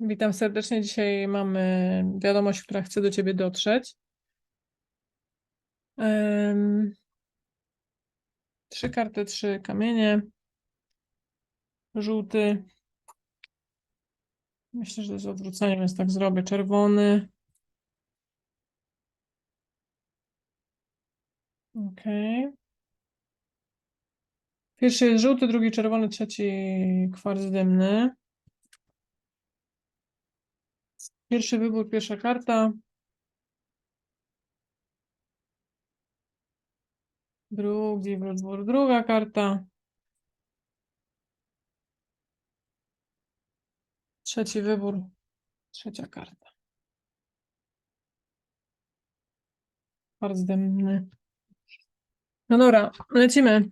Witam serdecznie. Dzisiaj mamy wiadomość, która chce do Ciebie dotrzeć. Em, Trzy karty, trzy kamienie. Żółty. Myślę, że to jest odwrócenie, więc tak zrobię. Czerwony. Okej. Pierwszy jest żółty, drugi czerwony, trzeci kwarc dymny. Pierwszy wybór, pierwsza karta. Drugi wybór, druga karta. Trzeci wybór, trzecia karta. Kwarc dymny. No dobra, lecimy.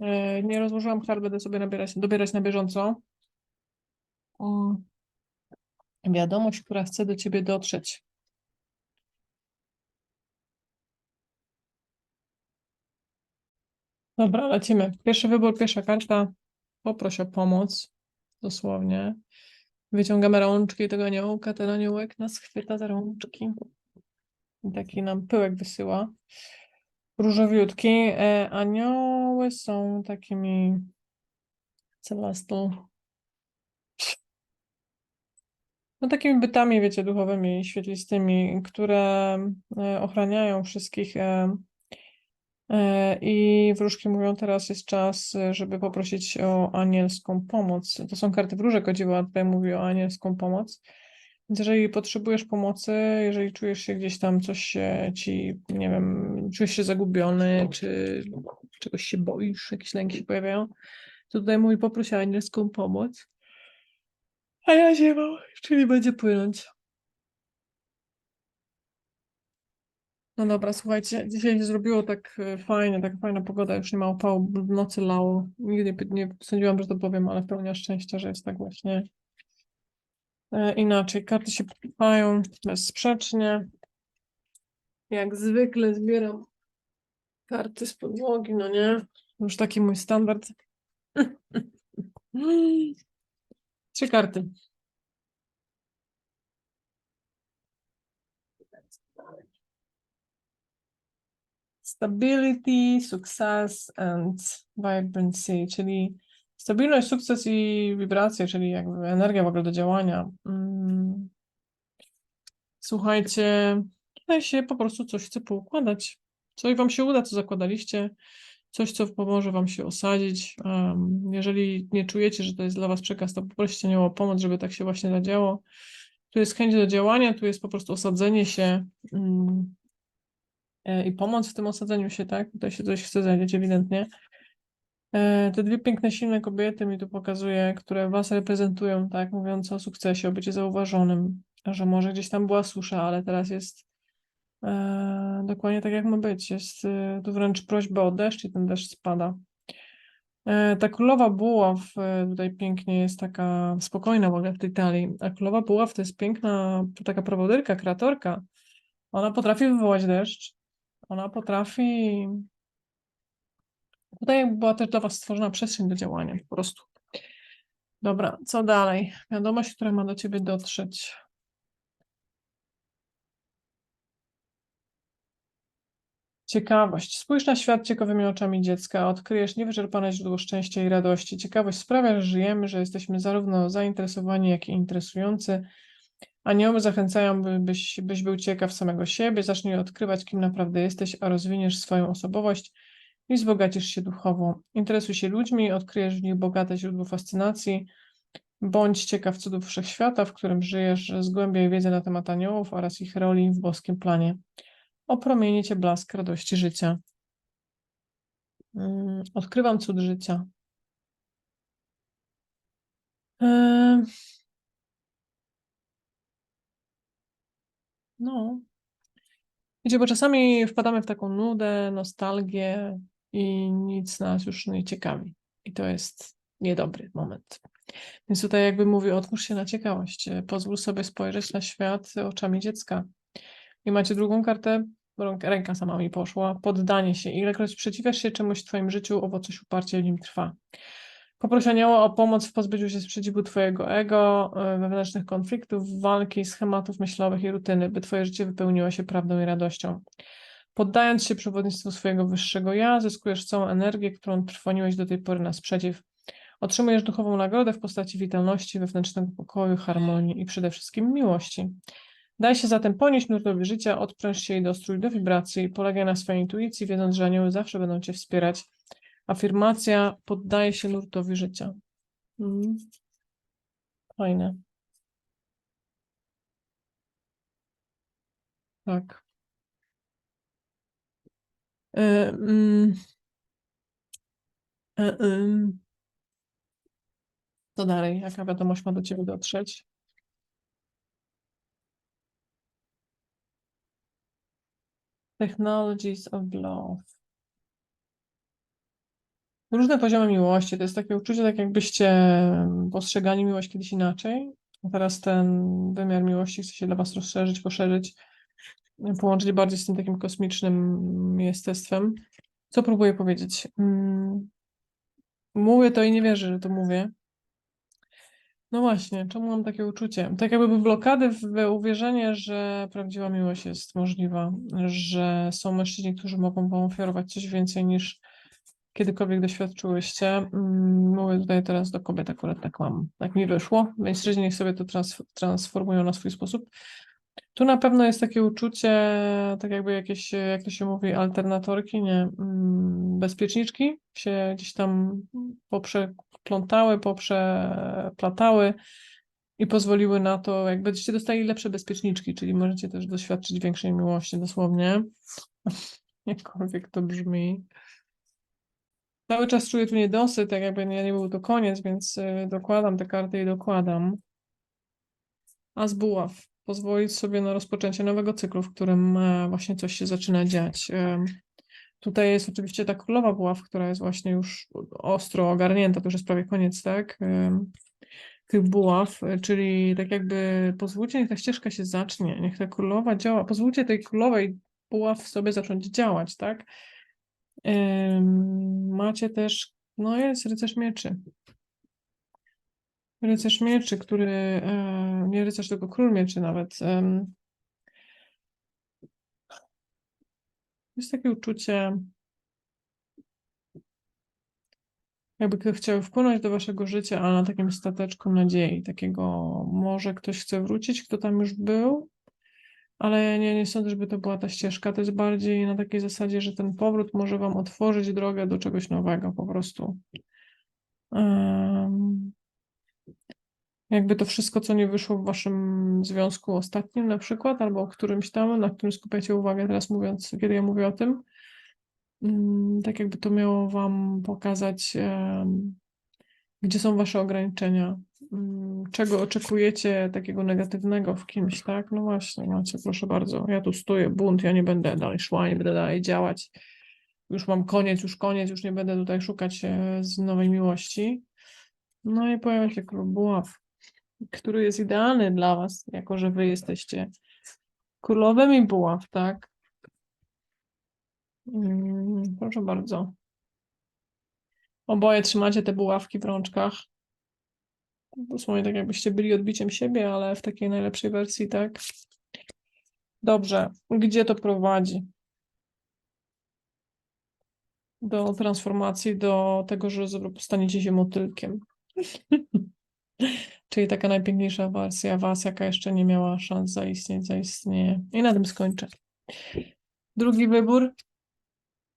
E, Nie rozłożyłam kart, będę sobie nabierać, dobierać na bieżąco. O. Wiadomość, która chce do ciebie dotrzeć. Dobra, lecimy. Pierwszy wybór, pierwsza karta. Poproś o pomoc. Dosłownie. Wyciągamy rączki tego aniołka. Ten aniołek nas chwyta za rączki. I taki nam pyłek wysyła. Różowiutki. E, anioły są takimi celestial. No takimi bytami, wiecie, duchowymi, świetlistymi, które e, ochraniają wszystkich. e, e, I wróżki mówią, teraz jest czas, żeby poprosić o anielską pomoc. To są karty wróżek, o dziwo, a tutaj mówi o anielską pomoc. Więc jeżeli potrzebujesz pomocy, jeżeli czujesz się gdzieś tam, coś ci, nie wiem, czujesz się zagubiony, czy czegoś się boisz, jakieś lęki się pojawiają, to tutaj mówi poproś o anielską pomoc. A ja ziemą, czyli będzie płynąć. No dobra, słuchajcie, dzisiaj się zrobiło tak e, fajnie, tak fajna pogoda, już nie ma upału, w nocy lało. Nigdy nie, nie sądziłam, że to powiem, ale pełnia szczęścia, że jest tak właśnie e, inaczej. Karty się pokrywają bezsprzecznie. Jak zwykle zbieram karty z podłogi, no nie? Już taki mój standard. Trzy karty. Stability, success and vibrancy, czyli stabilność, sukces i wibracje, czyli jakby energia w ogóle do działania. Mm. Słuchajcie, tutaj się po prostu coś chce poukładać. Coś wam się uda, co zakładaliście, coś, co pomoże wam się osadzić. Jeżeli nie czujecie, że to jest dla was przekaz, to poproście nie o pomoc, żeby tak się właśnie zadziało. Tu jest chęć do działania, tu jest po prostu osadzenie się. mm, e, i pomoc w tym osadzeniu się, tak? Tutaj się coś chce zadziać ewidentnie. E, Te dwie piękne, silne kobiety mi tu pokazuje, które was reprezentują, tak? Mówiąc o sukcesie, o bycie zauważonym, że może gdzieś tam była susza, ale teraz jest dokładnie tak, jak ma być. Jest e, tu wręcz prośba o deszcz i ten deszcz spada. E, Ta królowa buław e, tutaj pięknie jest taka spokojna w ogóle w tej talii, a królowa buław to jest piękna taka prowodyrka, kreatorka. Ona potrafi wywołać deszcz, ona potrafi. Tutaj była też dla Was stworzona przestrzeń do działania, po prostu. Dobra, co dalej? Wiadomość, która ma do Ciebie dotrzeć. Ciekawość. Spójrz na świat ciekawymi oczami dziecka. Odkryjesz niewyczerpane źródło szczęścia i radości. Ciekawość sprawia, że żyjemy, że jesteśmy zarówno zainteresowani, jak i interesujący. Anioły zachęcają, by- byś, byś był ciekaw samego siebie, zacznij odkrywać, kim naprawdę jesteś, a rozwiniesz swoją osobowość i wzbogacisz się duchowo. Interesuj się ludźmi, odkryjesz w nich bogate źródło fascynacji. Bądź ciekaw cudów wszechświata, w którym żyjesz, zgłębiaj wiedzę na temat aniołów oraz ich roli w boskim planie. Opromieni cię blask radości życia. Mm, Odkrywam cud życia. No. Wiecie, bo czasami wpadamy w taką nudę, nostalgię i nic nas już nie ciekawi. I to jest niedobry moment. Więc tutaj jakby mówi, otwórz się na ciekawość, pozwól sobie spojrzeć na świat oczami dziecka. I macie drugą kartę, ręka sama mi poszła, poddanie się. Ilekroć sprzeciwiasz się czemuś w twoim życiu, owo coś uparcie w nim trwa. Poproś anioła o pomoc w pozbyciu się sprzeciwu twojego ego, e, wewnętrznych konfliktów, walki, schematów myślowych i rutyny, by twoje życie wypełniło się prawdą i radością. Poddając się przewodnictwu swojego wyższego ja, zyskujesz całą energię, którą trwoniłeś do tej pory na sprzeciw. Otrzymujesz duchową nagrodę w postaci witalności, wewnętrznego pokoju, harmonii i przede wszystkim miłości. Daj się zatem ponieść nurtowi życia, odpręż się i dostrój do wibracji, polegaj na swojej intuicji, wiedząc, że anioły zawsze będą cię wspierać. Afirmacja poddaje się nurtowi życia. Mm. Fajne. Tak. E, mm. E. Co dalej? Jaka wiadomość ma do ciebie dotrzeć? Technologies of Love. Różne poziomy miłości. To jest takie uczucie, tak jakbyście postrzegali miłość kiedyś inaczej. A teraz ten wymiar miłości chce się dla was rozszerzyć, poszerzyć, połączyć bardziej z tym takim kosmicznym jestestwem. Co próbuję powiedzieć? Mm, Mówię to i nie wierzę, że to mówię. No właśnie, czemu mam takie uczucie? Tak jakby blokady w uwierzenie, że prawdziwa miłość jest możliwa, że są mężczyźni, którzy mogą wam ofiarować coś więcej niż kiedykolwiek doświadczyłyście. Mm, Mówię tutaj teraz do kobiet, akurat tak mam, tak mi wyszło. Mężczyźni niech sobie to trans transformują na swój sposób. Tu na pewno jest takie uczucie, tak jakby jakieś, jak to się mówi, alternatorki, nie, mm, bezpieczniczki się gdzieś tam poprzeplątały, poprzeplatały i pozwoliły na to, jak będziecie dostali lepsze bezpieczniczki, czyli możecie też doświadczyć większej miłości dosłownie. Jakkolwiek to brzmi. Cały czas czuję tu niedosyt, tak jakby nie, nie był to koniec, więc y, dokładam te karty i dokładam. A z buław pozwolić sobie na rozpoczęcie nowego cyklu, w którym e, właśnie coś się zaczyna dziać. Em, Tutaj jest oczywiście ta królowa buław, która jest właśnie już ostro ogarnięta, to już jest prawie koniec, tak? em, Tych buław, e, czyli tak jakby pozwólcie, niech ta ścieżka się zacznie, niech ta królowa działa, pozwólcie tej królowej buław sobie zacząć działać, tak? Macie też, no jest rycerz mieczy. Rycerz mieczy, który, e, nie rycerz, tylko król mieczy nawet. Jest takie uczucie, jakby ktoś chciał wpłynąć do waszego życia, ale na takim stateczku nadziei, takiego może ktoś chce wrócić, kto tam już był, ale nie, nie sądzę, żeby to była ta ścieżka, to jest bardziej na takiej zasadzie, że ten powrót może wam otworzyć drogę do czegoś nowego po prostu. Jakby to wszystko, co nie wyszło w waszym związku ostatnim na przykład, albo którymś tam, na którym skupiacie uwagę teraz mówiąc, kiedy ja mówię o tym, mm, tak jakby to miało wam pokazać, gdzie są wasze ograniczenia, mm, czego oczekujecie takiego negatywnego w kimś, tak? No właśnie, macie, proszę bardzo, ja tu stoję, bunt, ja nie będę dalej szła, nie będę dalej działać, już mam koniec, już koniec, już nie będę tutaj szukać e, z nowej miłości. No i pojawia się król buław, który jest idealny dla was, jako że wy jesteście królowymi buław, tak? Mm, Proszę bardzo. Oboje trzymacie te buławki w rączkach. Dosłownie tak jakbyście byli odbiciem siebie, ale w takiej najlepszej wersji, tak? Dobrze. Gdzie to prowadzi? Do transformacji, do tego, że staniecie się motylkiem. Czyli taka najpiękniejsza wersja was, jaka jeszcze nie miała szans zaistnieć, zaistnieje. I na tym skończę. Drugi wybór.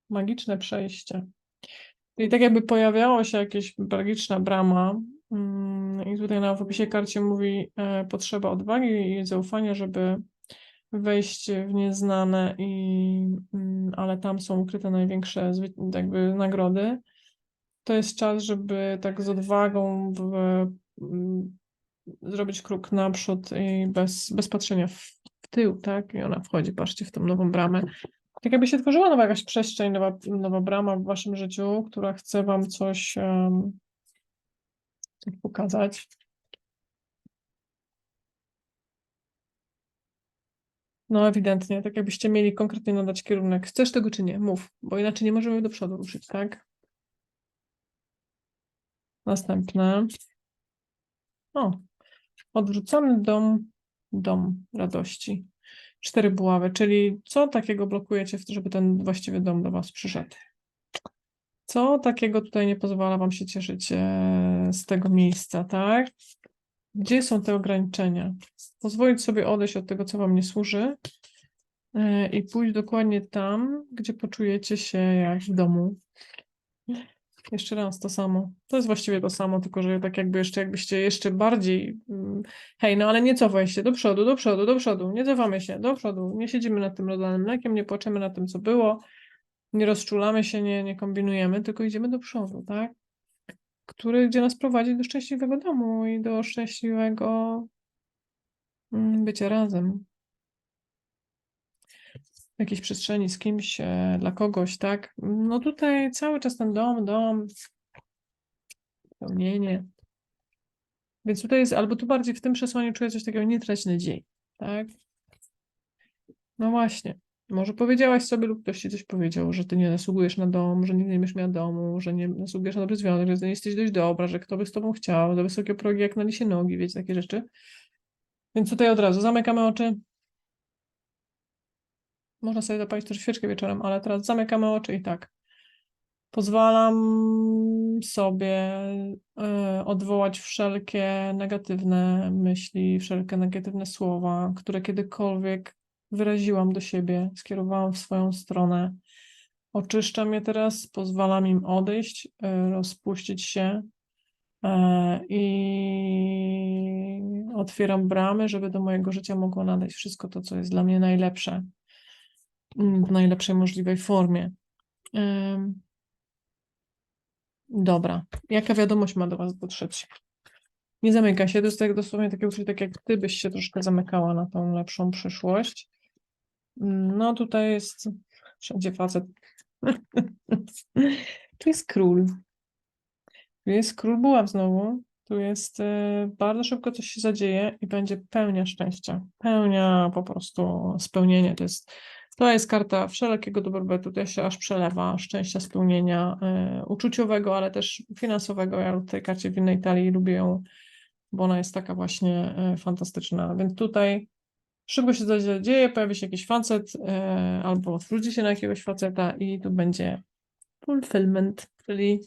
Magiczne przejście. Czyli tak jakby pojawiało się jakieś magiczna brama mm, i tutaj na opisie karcie mówi e, potrzeba odwagi i zaufania, żeby wejść w nieznane i mm, ale tam są ukryte największe jakby nagrody. To jest czas, żeby tak z odwagą w, mm, zrobić krok naprzód i bez, bez patrzenia w, w tył, tak? I ona wchodzi, patrzcie, w tą nową bramę. Tak jakby się tworzyła nowa jakaś przestrzeń, nowa, nowa brama w waszym życiu, która chce wam coś, coś pokazać. No ewidentnie, tak jakbyście mieli konkretnie nadać kierunek. Chcesz tego czy nie? Mów, bo inaczej nie możemy do przodu ruszyć, tak? Następne. O, odwrócony dom, dom radości. Cztery buławy, czyli co takiego blokujecie, żeby ten właściwy dom do Was przyszedł? Co takiego tutaj nie pozwala Wam się cieszyć e, z tego miejsca, tak? Gdzie są te ograniczenia? Pozwolić sobie odejść od tego, co Wam nie służy e, i pójść dokładnie tam, gdzie poczujecie się jak w domu. Jeszcze raz to samo. To jest właściwie to samo, tylko że tak jakby jeszcze, jakbyście jeszcze bardziej. mm, Hej, no ale nie cofaj się do przodu, do przodu, do przodu. Nie cofamy się do przodu. Nie siedzimy nad tym rozlanym mlekiem, nie płaczemy nad tym, co było. Nie rozczulamy się, nie, nie kombinujemy, tylko idziemy do przodu, tak? Który, gdzie nas prowadzi do szczęśliwego domu i do szczęśliwego mm, bycia razem. W jakiejś przestrzeni z kimś, e, dla kogoś, tak? No tutaj cały czas ten dom, dom, spełnienie. Więc tutaj jest, albo tu bardziej w tym przesłaniu czuję coś takiego, nie trać nadziei, tak? No właśnie. Może powiedziałaś sobie lub ktoś ci coś powiedział, że ty nie zasługujesz na dom, że nigdy nie będziesz miała domu, że nie zasługujesz na dobry związek, że nie jesteś dość dobra, że kto by z tobą chciał, za wysokie progi jak na lisie nogi, wiecie, takie rzeczy. Więc tutaj od razu zamykamy oczy. Można sobie zapalić też świeczkę wieczorem, ale teraz zamykamy oczy i tak. Pozwalam sobie e, odwołać wszelkie negatywne myśli, wszelkie negatywne słowa, które kiedykolwiek wyraziłam do siebie, skierowałam w swoją stronę. Oczyszczam je teraz, pozwalam im odejść, e, rozpuścić się e, i otwieram bramy, żeby do mojego życia mogło nadejść wszystko to, co jest dla mnie najlepsze w najlepszej możliwej formie. Dobra, jaka wiadomość ma do Was dotrzeć? Nie zamyka się, to jest tak dosłownie takie uczucie, tak jak Ty byś się troszkę zamykała na tą lepszą przyszłość. Mm, No tutaj jest wszędzie facet. Tu jest król. Tu jest król buław znowu. Tu jest e, bardzo szybko coś się zadzieje i będzie pełnia szczęścia. Pełnia po prostu spełnienie. To jest, to jest karta wszelkiego dobrobytu. To się aż przelewa szczęścia, spełnienia e, uczuciowego, ale też finansowego. Ja w tej karcie w innej talii lubię ją, bo ona jest taka właśnie e, fantastyczna. Więc tutaj szybko się coś zadzieje, pojawi się jakiś facet e, albo zwróci się na jakiegoś faceta i tu będzie fulfillment, czyli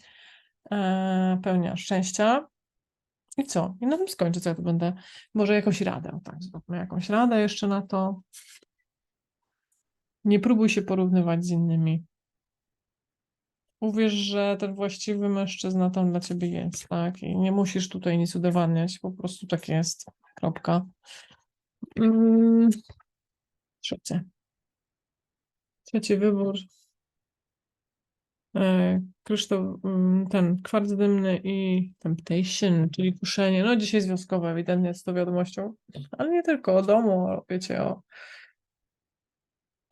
e, pełnia szczęścia. I co? I na tym skończę, co ja tu będę. Może jakąś radę, tak, zróbmy jakąś radę jeszcze na to. Nie próbuj się porównywać z innymi. Uwierz, że ten właściwy mężczyzna tam dla ciebie jest, tak? I nie musisz tutaj nic udowadniać, po prostu tak jest. Kropka. Mm. Trzecie. Trzeci wybór. E, Kryształ, mm, ten kwarc dymny i temptation, czyli kuszenie. No dzisiaj związkowe, ewidentnie z tą wiadomością, ale nie tylko o domu, wiecie, o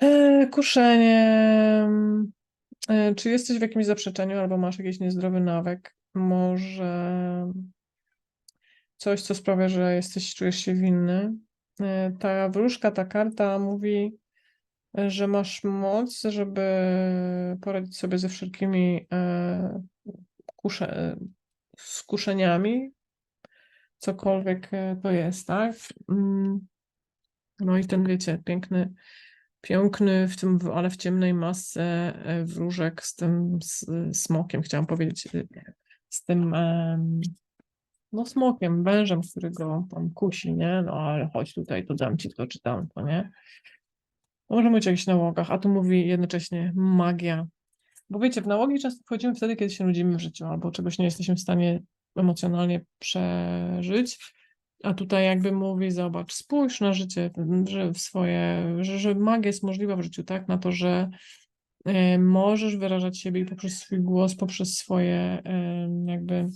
e, kuszenie. E, czy jesteś w jakimś zaprzeczeniu albo masz jakiś niezdrowy nawyk? Może coś, co sprawia, że jesteś, czujesz się winny? Ta wróżka, ta karta mówi, że masz moc, żeby poradzić sobie ze wszelkimi e, e, skuszeniami, cokolwiek e, to jest, tak? Mm. No i ten, wiecie, piękny, piękny, w tym, ale w ciemnej masce wróżek z tym s- smokiem, chciałam powiedzieć, z tym no smokiem, wężem, który go tam kusi, nie? No ale chodź tutaj, to dam ci to czy tamto, nie? Może być o jakichś nałogach, a tu mówi jednocześnie magia. Bo wiecie, w nałogi często wchodzimy wtedy, kiedy się nudzimy w życiu, albo czegoś nie jesteśmy w stanie emocjonalnie przeżyć. A tutaj jakby mówi, zobacz, spójrz na życie, że w swoje, że, że magia jest możliwa w życiu, tak? Na to, że e, możesz wyrażać siebie i poprzez swój głos, poprzez swoje e, jakby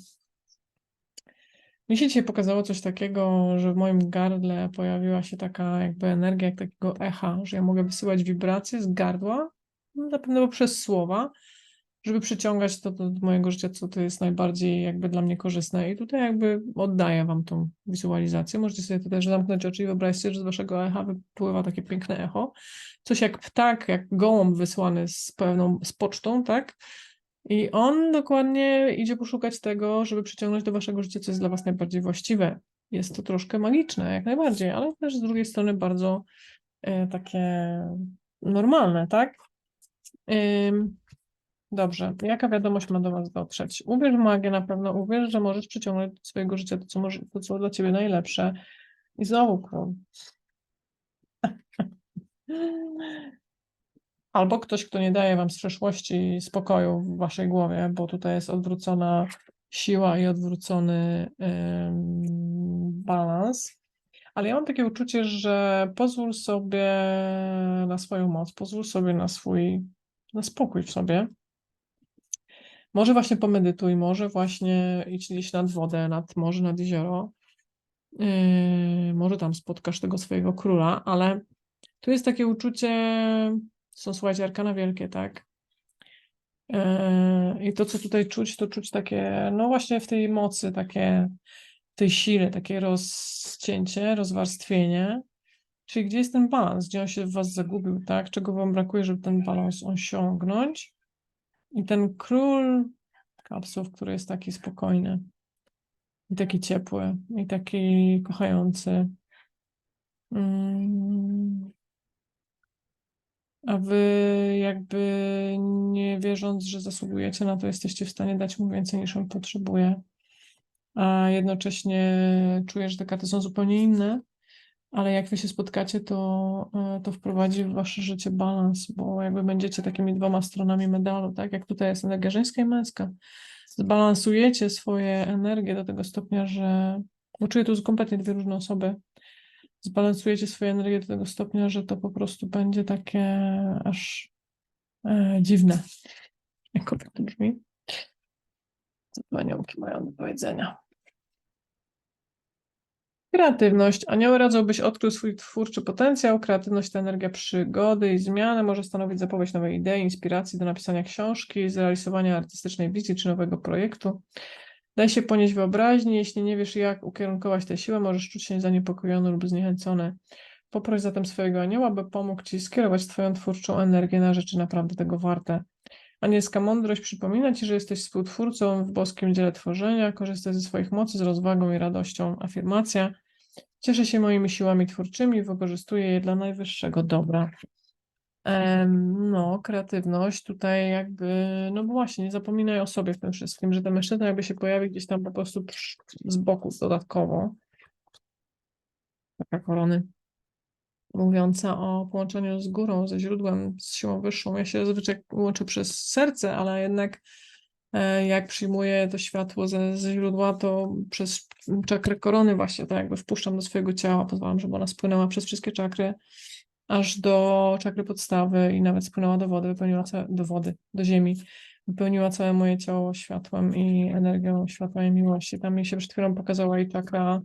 mi się dzisiaj pokazało coś takiego, że w moim gardle pojawiła się taka jakby energia, jak takiego echa, że ja mogę wysyłać wibracje z gardła, no, na pewno poprzez słowa, żeby przyciągać to do mojego życia, co to jest najbardziej jakby dla mnie korzystne. I tutaj jakby oddaję wam tą wizualizację. Możecie sobie tutaj też zamknąć oczy i sobie, że z waszego echa wypływa takie piękne echo. Coś jak ptak, jak gołąb wysłany z pewną, z pocztą, tak? I on dokładnie idzie poszukać tego, żeby przyciągnąć do waszego życia, co jest dla was najbardziej właściwe. Jest to troszkę magiczne, jak najbardziej, ale też z drugiej strony bardzo e, takie normalne, tak? Dobrze, jaka wiadomość ma do Was dotrzeć? Uwierz w magię, na pewno uwierz, że możesz przyciągnąć do swojego życia to, co, może, to, co dla Ciebie najlepsze. I znowu król. Albo ktoś, kto nie daje Wam z przeszłości spokoju w Waszej głowie, bo tutaj jest odwrócona siła i odwrócony balans. Ale ja mam takie uczucie, że pozwól sobie na swoją moc, pozwól sobie na swój, na spokój w sobie. Może właśnie pomedytuj, może właśnie idź gdzieś nad wodę, nad morze, nad jezioro. Yy, może tam spotkasz tego swojego króla, ale tu jest takie uczucie, są słuchajcie, arkana wielkie, tak? Yy, I to, co tutaj czuć, to czuć takie, no właśnie w tej mocy, takie, tej sile, takie rozcięcie, rozwarstwienie. Czyli gdzie jest ten balans, gdzie on się w was zagubił, tak? Czego wam brakuje, żeby ten balans osiągnąć? I ten król kapsuł, który jest taki spokojny, i taki ciepły, i taki kochający. Mm. A wy jakby nie wierząc, że zasługujecie na to, jesteście w stanie dać mu więcej niż on potrzebuje. A jednocześnie czujesz, że te karty są zupełnie inne, ale jak wy się spotkacie, to, e, to wprowadzi w wasze życie balans, bo jakby będziecie takimi dwoma stronami medalu, tak? Jak tutaj jest energia żeńska i męska. Zbalansujecie swoje energie do tego stopnia, że bo czuję tu kompletnie dwie różne osoby. Zbalansujecie swoje energie do tego stopnia, że to po prostu będzie takie aż e, dziwne. Jak to brzmi? Co aniołki mają do powiedzenia? Kreatywność. Anioły radzą, byś odkrył swój twórczy potencjał. Kreatywność to energia przygody i zmiany. Może stanowić zapowiedź nowej idei, inspiracji do napisania książki, zrealizowania artystycznej wizji czy nowego projektu. Daj się ponieść wyobraźni. Jeśli nie wiesz, jak ukierunkować tę siłę, możesz czuć się zaniepokojony lub zniechęcony. Poproś zatem swojego anioła, by pomógł ci skierować twoją twórczą energię na rzeczy naprawdę tego warte. Anielska mądrość przypomina ci, że jesteś współtwórcą w boskim dziele tworzenia, korzystaj ze swoich mocy z rozwagą i radością. Afirmacja. Cieszę się moimi siłami twórczymi wykorzystuję je dla najwyższego dobra. No, kreatywność tutaj jakby, no właśnie, nie zapominaj o sobie w tym wszystkim, że ten mężczyzna jakby się pojawi gdzieś tam po prostu z boku dodatkowo. Taka korony mówiąca o połączeniu z górą, ze źródłem, z siłą wyższą. Ja się zazwyczaj łączę przez serce, ale jednak e, jak przyjmuję to światło ze, ze źródła, to przez czakrę korony właśnie, tak jakby wpuszczam do swojego ciała, pozwalam, żeby ona spłynęła przez wszystkie czakry, aż do czakry podstawy i nawet spłynęła do wody, wypełniła całe, do wody, do ziemi, wypełniła całe moje ciało światłem i energią światła i miłości. Tam mi się przed chwilą pokazała i czakra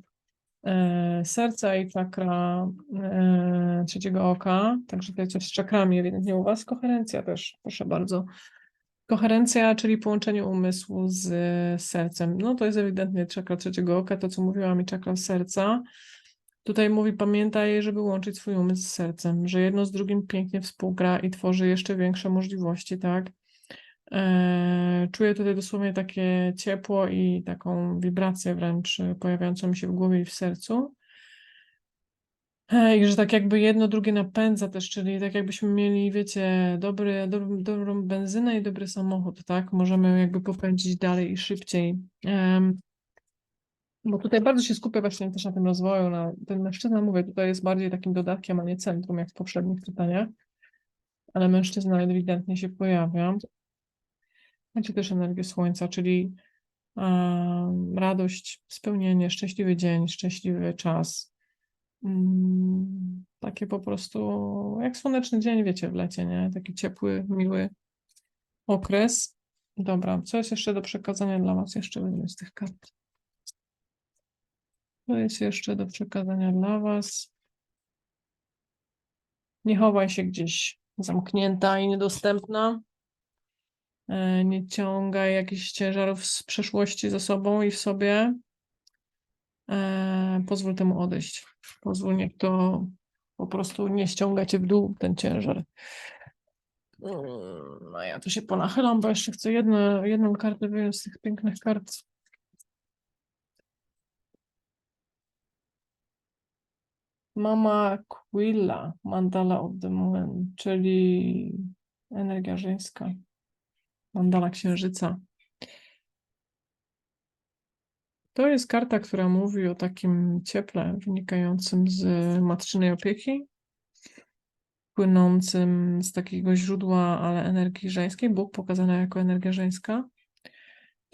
e, serca i czakra e, trzeciego oka, także tutaj coś z czakrami ewidentnie u Was. Koherencja też, proszę bardzo. Koherencja, czyli połączenie umysłu z sercem. No to jest ewidentnie czakra trzeciego oka, to co mówiłam i czakra serca. Tutaj mówi, pamiętaj, żeby łączyć swój umysł z sercem, że jedno z drugim pięknie współgra i tworzy jeszcze większe możliwości, tak? Eee, Czuję tutaj dosłownie takie ciepło i taką wibrację wręcz e, pojawiającą mi się w głowie i w sercu. E, I że tak jakby jedno drugie napędza też, czyli tak jakbyśmy mieli, wiecie, dobry, dobrą, dobrą benzynę i dobry samochód, tak? Możemy jakby popędzić dalej i szybciej. Em, Bo tutaj bardzo się skupię właśnie też na tym rozwoju, na ten mężczyzna, mówię, tutaj jest bardziej takim dodatkiem, a nie centrum, jak w poprzednich pytaniach, ale mężczyzna ewidentnie się pojawia. Macie też energię słońca, czyli em, radość, spełnienie, szczęśliwy dzień, szczęśliwy czas. Mm, Takie po prostu jak słoneczny dzień, wiecie, w lecie, nie? Taki ciepły, miły okres. Dobra, co jest jeszcze do przekazania dla Was? Jeszcze będę z tych kart. Co jest jeszcze do przekazania dla Was? Nie chowaj się gdzieś zamknięta i niedostępna. E, Nie ciągaj jakichś ciężarów z przeszłości za sobą i w sobie. E, Pozwól temu odejść. Pozwól, niech to po prostu nie ściąga cię w dół, ten ciężar. Mm, A ja tu się ponachylam, bo jeszcze chcę jedno, jedną kartę wyjąć z tych pięknych kart. Mama Quilla, Mandala of the Moon, czyli energia żeńska. Mandala księżyca. To jest karta, która mówi o takim cieple wynikającym z matczynej opieki, płynącym z takiego źródła, ale energii żeńskiej. Bóg pokazana jako energia żeńska.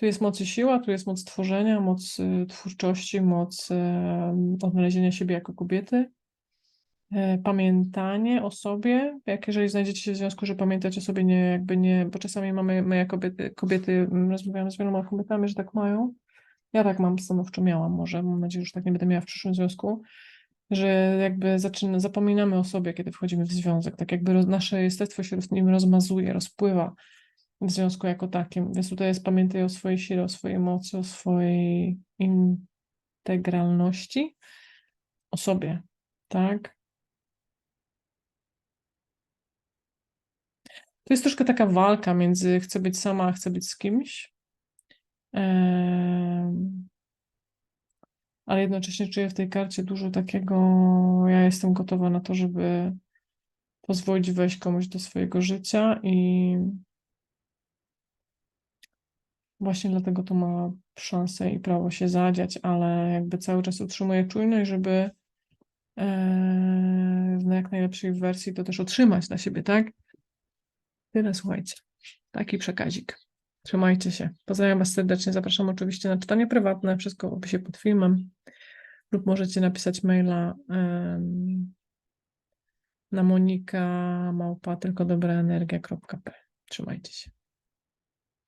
Tu jest moc i siła, tu jest moc tworzenia, moc y, twórczości, moc em, odnalezienia siebie jako kobiety. E, Pamiętanie o sobie, jak jeżeli znajdziecie się w związku, że pamiętać o sobie nie, jakby nie, bo czasami mamy, my jako kobiety, kobiety mm, rozmawiamy z wieloma kobietami, że tak mają. Ja tak mam, stanowczo miałam może, mam nadzieję, że tak nie będę miała w przyszłym związku, że jakby zaczyna, zapominamy o sobie, kiedy wchodzimy w związek, tak jakby nasze jestestwo się nim rozmazuje, rozpływa w związku jako takim, więc tutaj jest pamiętaj o swojej sile, o swojej mocy, o swojej integralności, o sobie, tak? To jest troszkę taka walka między chcę być sama, a chcę być z kimś. Ale jednocześnie czuję w tej karcie dużo takiego, ja jestem gotowa na to, żeby pozwolić wejść komuś do swojego życia i właśnie dlatego to ma szansę i prawo się zadziać, ale jakby cały czas utrzymuję czujność, żeby e, w jak najlepszej wersji to też otrzymać dla siebie, tak? Tyle, słuchajcie. Taki przekazik. Trzymajcie się. Pozdrawiam Was serdecznie. Zapraszam oczywiście na czytanie prywatne. Wszystko w opisie pod filmem. Lub możecie napisać maila em, na monika małpa tylko dobra energia.pl. Trzymajcie się.